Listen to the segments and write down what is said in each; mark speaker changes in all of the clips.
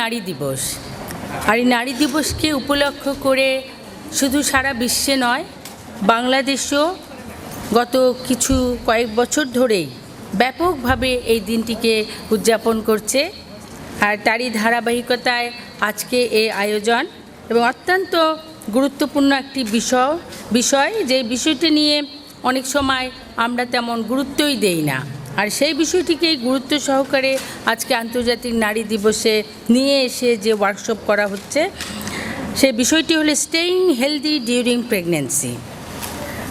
Speaker 1: নারী দিবস। আর এই নারী দিবসকে উপলক্ষ করে শুধু সারা বিশ্বে নয়, বাংলাদেশও গত কিছু কয়েক বছর ধরেই ব্যাপকভাবে এই দিনটিকে উদযাপন করছে। আর তারই ধারাবাহিকতায় আজকে এই আয়োজন এবং অত্যন্ত গুরুত্বপূর্ণ একটি বিষয় বিষয়, যে বিষয়টি নিয়ে অনেক সময় আমরা তেমন গুরুত্বই দেই না। আর সেই বিষয়টিকেই গুরুত্ব সহকারে আজকে আন্তর্জাতিক নারী দিবসে নিয়ে এসে যে ওয়ার্কশপ করা হচ্ছে সেই বিষয়টি হলো স্টেইং হেলদি ডিউরিং প্রেগন্যান্সি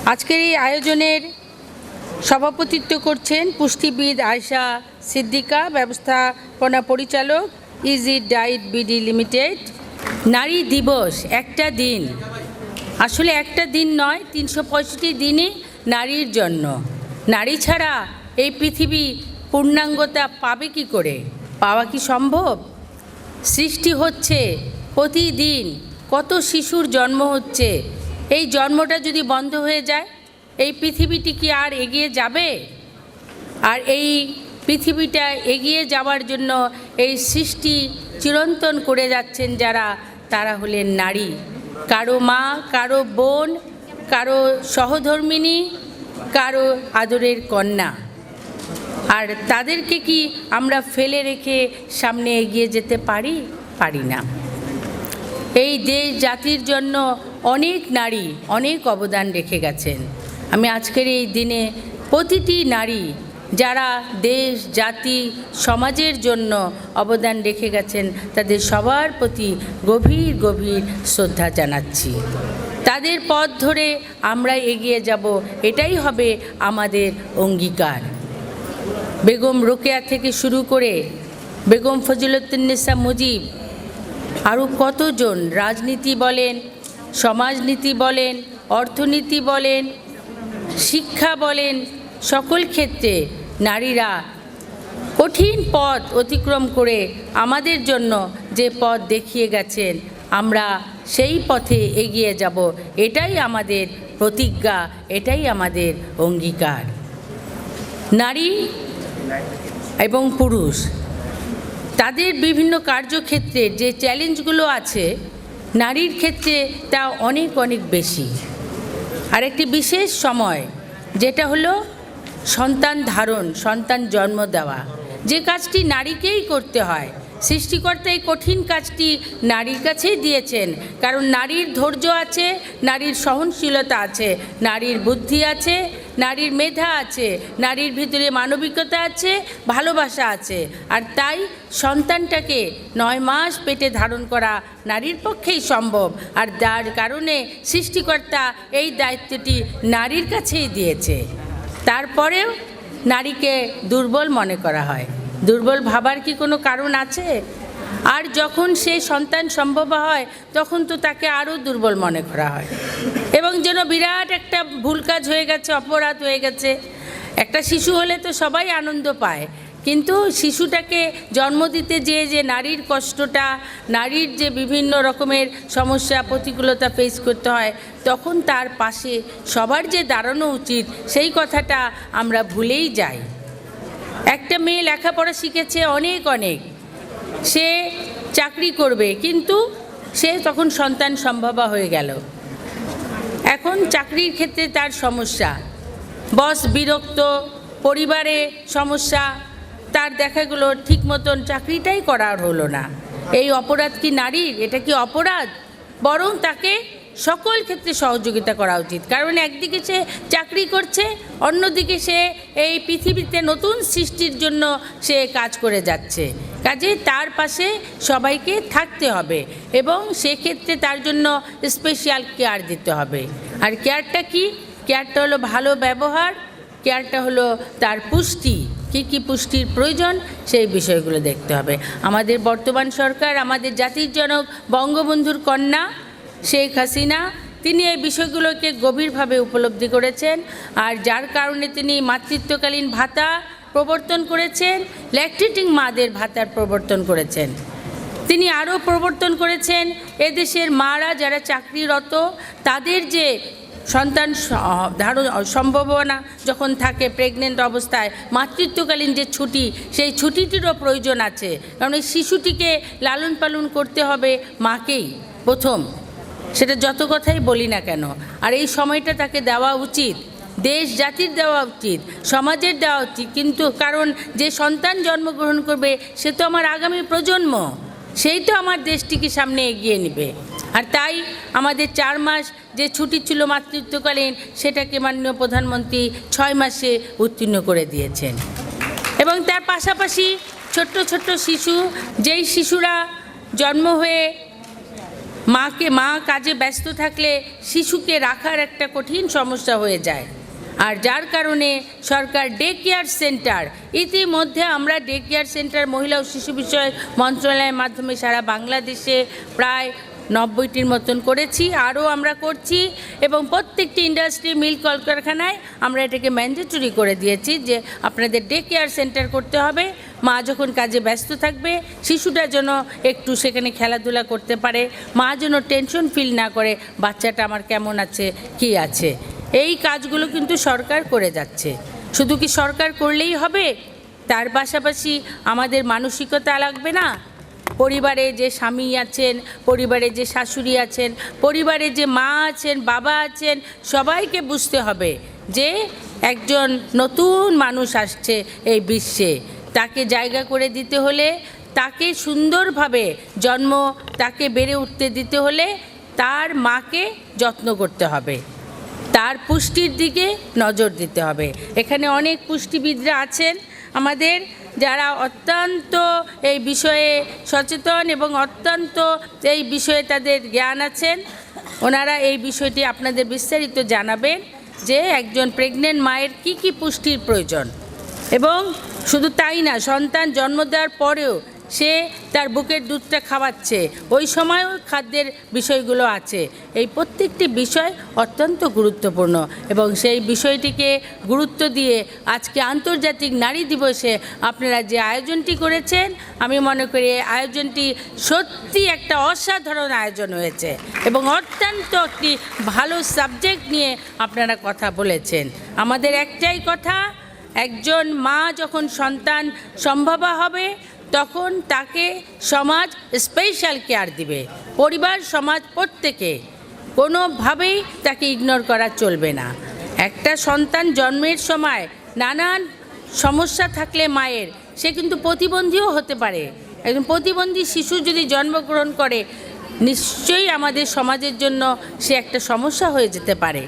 Speaker 1: আজকের এই আয়োজনের সভাপতিত্ব করছেন পুষ্টিবিদ আয়শা সিদ্দিকা, ব্যবস্থাপনা পরিচালক ইজি ডাইট বিডি লিমিটেড। নারী দিবস একটা দিন। আসলে একটা দিন নয়, তিনশো পঁয়ষট্টি দিনই নারীর জন্য। নারী ছাড়া এই পৃথিবী পূর্ণাঙ্গতা পাবে কি করে? পাওয়া কি সম্ভব? সৃষ্টি হচ্ছে প্রতিদিন। কত শিশুর জন্ম হচ্ছে? এই জন্মটা যদি বন্ধ হয়ে যায়, এই পৃথিবীটি কি আর এগিয়ে যাবে? আর এই পৃথিবীটা এগিয়ে যাওয়ার জন্য এই সৃষ্টি চিরন্তন করে যাচ্ছেন যারা, তারা হলেন নারী। কারও মা, কারও বোন, কারও সহধর্মিনী, কারও আদরের কন্যা। আর তাদেরকে কি আমরা ফেলে রেখে সামনে এগিয়ে যেতে পারি? পারি না। এই দেশ জাতির জন্য অনেক নারী অনেক অবদান রেখে গেছেন। আমি আজকের এই দিনে প্রতিটি নারী যারা দেশ, জাতি, সমাজের জন্য অবদান রেখে গেছেন, তাদের সবার প্রতি গভীর গভীর শ্রদ্ধা জানাচ্ছি। তাদের পথ ধরে আমরা এগিয়ে যাব, এটাই হবে আমাদের অঙ্গীকার। বেগম রোকেয়া থেকে শুরু করে বেগম ফজিলতুন্নেসা মুজিব আরও কতজন রাজনীতি বলেন, সমাজনীতি বলেন, অর্থনীতি বলেন, শিক্ষা বলেন, সকল ক্ষেত্রে নারীরা কঠিন পথ অতিক্রম করে আমাদের জন্য যে পথ দেখিয়ে গেছেন, আমরা সেই পথে এগিয়ে যাব। এটাই আমাদের প্রতিজ্ঞা, এটাই আমাদের অঙ্গীকার। নারী এবং পুরুষ। তাদের বিভিন্ন কার্যক্ষেত্রে যে চ্যালেঞ্জগুলো আছে, নারীর ক্ষেত্রে তা অনেক অনেক বেশি। আর একটি বিশেষ সময়, যেটা হলো সন্তান ধারণ, সন্তান জন্ম দেওয়া। যে কাজটি নারীকেই করতে হয়, সৃষ্টিকর্তা এই কঠিন কাজটি নারীর কাছেই দিয়েছেন। কারণ নারীর ধৈর্য আছে, নারীর সহনশীলতা আছে, নারীর বুদ্ধি আছে নারীর মেধা আছে, নারীর ভিতরে মানবিকতা আছে, ভালোবাসা আছে। আর তাই সন্তানটাকে নয় মাস পেটে ধারণ করা নারীর পক্ষেই সম্ভব। আর যার কারণে সৃষ্টিকর্তা এই দায়িত্বটি নারীর কাছেই দিয়েছে। তারপরেও নারীকে দুর্বল মনে করা হয়। দুর্বল ভাবার কি কোনো কারণ আছে? আর যখন সে সন্তান সম্ভব হয়, তখন তো তাকে আরও দুর্বল মনে করা হয়। যেন বিরাট একটা ভুল কাজ হয়ে গেছে, অপরাধ হয়ে গেছে। একটা শিশু হলে তো সবাই আনন্দ পায়, কিন্তু শিশুটাকে জন্ম দিতে যে যে নারীর কষ্টটা, নারীর যে বিভিন্ন রকমের সমস্যা, প্রতিকূলতা ফেস করতে হয়, তখন তার পাশে সবার যে দাঁড়ানো উচিত, সেই কথাটা আমরা ভুলেই যাই। একটা মেয়ে লেখাপড়া শিখেছে অনেক অনেক। সে চাকরি করবে, কিন্তু সে তখন সন্তান সম্ভবা হয়ে গেল। এখন চাকরির ক্ষেত্রে তার সমস্যা। বস বিরক্ত, পরিবারে সমস্যা, তার দেখা গেলো ঠিক মতন চাকরিটাই করার হলো না। এই অপরাধ কি নারীর? এটা কি অপরাধ? বরং তাকে সকল ক্ষেত্রে সহযোগিতা করা উচিত। কারণ একদিকে সে চাকরি করছে, অন্যদিকে সে এই পৃথিবীতে নতুন সৃষ্টির জন্য সে কাজ করে যাচ্ছে। কাজে তার পাশে সবাইকে থাকতে হবে এবং সেক্ষেত্রে তার জন্য স্পেশাল কেয়ার দিতে হবে। আর কেয়ারটা কি? কেয়ারটা হলো ভালো ব্যবহার কেয়ারটা হলো তার পুষ্টি। কি কি পুষ্টির প্রয়োজন সেই বিষয়গুলো দেখতে হবে। আমাদের বর্তমান সরকার, আমাদের জাতির জনক, বঙ্গবন্ধুর কন্যা শেখ হাসিনা, তিনি এই বিষয়গুলোকে গভীরভাবে উপলব্ধি করেছেন আর যার কারণে তিনি মাতৃত্বকালীন ভাতা প্রবর্তন করেছেন, ল্যাকটেটিং মাদের ভাতার প্রবর্তন করেছেন। তিনি আরও প্রবর্তন করেছেন, এদেশের মারা যারা চাকরিরত, তাদের যে সন্তান ধারণ, সম্ভাবনা যখন থাকে প্রেগনেন্ট অবস্থায়, মাতৃত্বকালীন যে ছুটি, সেই ছুটিটিরও প্রয়োজন আছে। কারণ এই শিশুটিকে লালন পালন করতে হবে মাকেই, প্রথম। সেটা যত কথাই বলি না কেন। আর এই সময়টা তাকে দেওয়া উচিত। দেশ জাতির দেওয়া উচিত, সমাজের দেওয়া উচিত। কিন্তু কারণ যে সন্তান জন্মগ্রহণ করবে, সে তো আমার আগামী প্রজন্ম। সেই তো আমার দেশটিকে সামনে এগিয়ে নেবে। আর তাই আমাদের চার মাস যে ছুটি ছিল মাতৃত্বকালীন, সেটাকে মাননীয় প্রধানমন্ত্রী ছয় মাসে উত্তীর্ণ করে দিয়েছেন। এবং তার পাশাপাশি ছোট্ট ছোট্ট শিশু, যেই শিশুরা জন্ম হয়ে মাকে, মা কাজে ব্যস্ত থাকলে শিশুকে রাখার একটা কঠিন সমস্যা হয়ে যায়। আর যার কারণে সরকার ডে কেয়ার সেন্টার ইতিমধ্যে আমরা ডে কেয়ার সেন্টার মহিলা ও শিশু বিষয় মন্ত্রণালয়ের মাধ্যমে সারা বাংলাদেশে প্রায় নব্বইটির মতন করেছি, আরও আমরা করছি এবং প্রত্যেকটি ইন্ডাস্ট্রি মিল কলকারখানায় আমরা এটাকে ম্যান্ডেটরি করে দিয়েছি যে আপনাদের ডে কেয়ার সেন্টার করতে হবে, মা যখন কাজে ব্যস্ত থাকবে, শিশুটা যেন একটু সেখানে খেলাধুলা করতে পারে, মা যেন টেনশন ফিল না করে, বাচ্চাটা আমার কেমন আছে, কি আছে। এই কাজগুলো কিন্তু সরকার করে যাচ্ছে। শুধু কি সরকার করলেই হবে? তার পাশাপাশি আমাদের মানসিকতা লাগবে না? পরিবারে যে স্বামী আছেন, পরিবারে যে শাশুড়ি আছেন, পরিবারে যে মা আছেন, বাবা আছেন, সবাইকে বুঝতে হবে যে একজন নতুন মানুষ আসছে এই বিশ্বে। তাকে জায়গা করে দিতে হলে, তাকে সুন্দরভাবে জন্ম, তাকে বেড়ে উঠতে দিতে হলে তার মাকে যত্ন করতে হবে। তার পুষ্টির দিকে নজর দিতে হবে। এখানে অনেক পুষ্টিবিদরা আছেন। আমাদের যারা অত্যন্ত এই বিষয়ে সচেতন এবং অত্যন্ত এই বিষয়ে তাদের জ্ঞান আছেন, ওনারা এই বিষয়টি আপনাদের বিস্তারিত জানাবেন যে একজন প্রেগনেন্ট মায়ের কি কি পুষ্টির প্রয়োজন। এবং শুধু তাই না, সন্তান জন্ম দেওয়ার পরেও সে তার বুকের দুধটা খাওয়াচ্ছে। ওই সময়ও খাদ্যের বিষয়গুলো আছে। এই প্রত্যেকটি বিষয় অত্যন্ত গুরুত্বপূর্ণ এবং সেই বিষয়টিকে গুরুত্ব দিয়ে আজকে আন্তর্জাতিক নারী দিবসে আপনারা যে আয়োজনটি করেছেন, আমি মনে করি এই আয়োজনটি সত্যি একটা অসাধারণ আয়োজন হয়েছে এবং অত্যন্ত একটি ভালো সাবজেক্ট নিয়ে আপনারা কথা বলেছেন। আমাদের একটাই কথা, একজন মা যখন সন্তান সম্ভবা হবে তখন তাকে সমাজ স্পেশাল কেয়ার দিবে। পরিবার, সমাজ প্রত্যেকে। কোনোভাবেই তাকে ইগনোর করা চলবে না। একটা সন্তান জন্মের সময় নানান সমস্যা থাকলে মায়ের, সে কিন্তু প্রতিবন্ধীও হতে পারে। একজন প্রতিবন্ধী শিশু যদি জন্মগ্রহণ করে, নিশ্চয়ই আমাদের সমাজের জন্য সে একটা সমস্যা হয়ে যেতে পারে।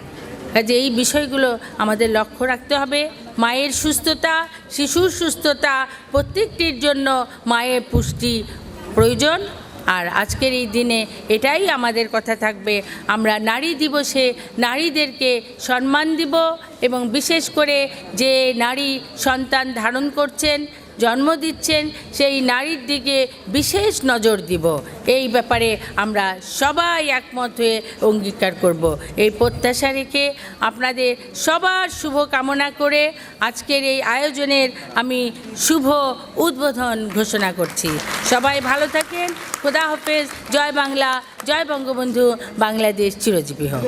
Speaker 1: কাজে এই বিষয়গুলো আমাদের লক্ষ্য রাখতে হবে। মায়ের সুস্থতা, শিশুর সুস্থতা প্রত্যেকটির জন্য মায়ের পুষ্টি প্রয়োজন। আর আজকের এই দিনে এটাই আমাদের কথা থাকবে। আমরা নারী দিবসে নারীদেরকে সম্মান দিব এবং বিশেষ করে যে নারী সন্তান ধারণ করছেন জন্ম দিচ্ছেন, সেই নারীর দিকে বিশেষ নজর দিব। এই ব্যাপারে আমরা সবাই একমত হয়ে অঙ্গীকার করব। এই প্রত্যাশা রেখে আপনাদের সবার শুভ কামনা করে আজকের এই আয়োজনের আমি শুভ উদ্বোধন ঘোষণা করছি। সবাই ভালো থাকেন। খোদা হাফেজ। জয় বাংলা। জয় বঙ্গবন্ধু। বাংলাদেশ চিরজীবী হোক।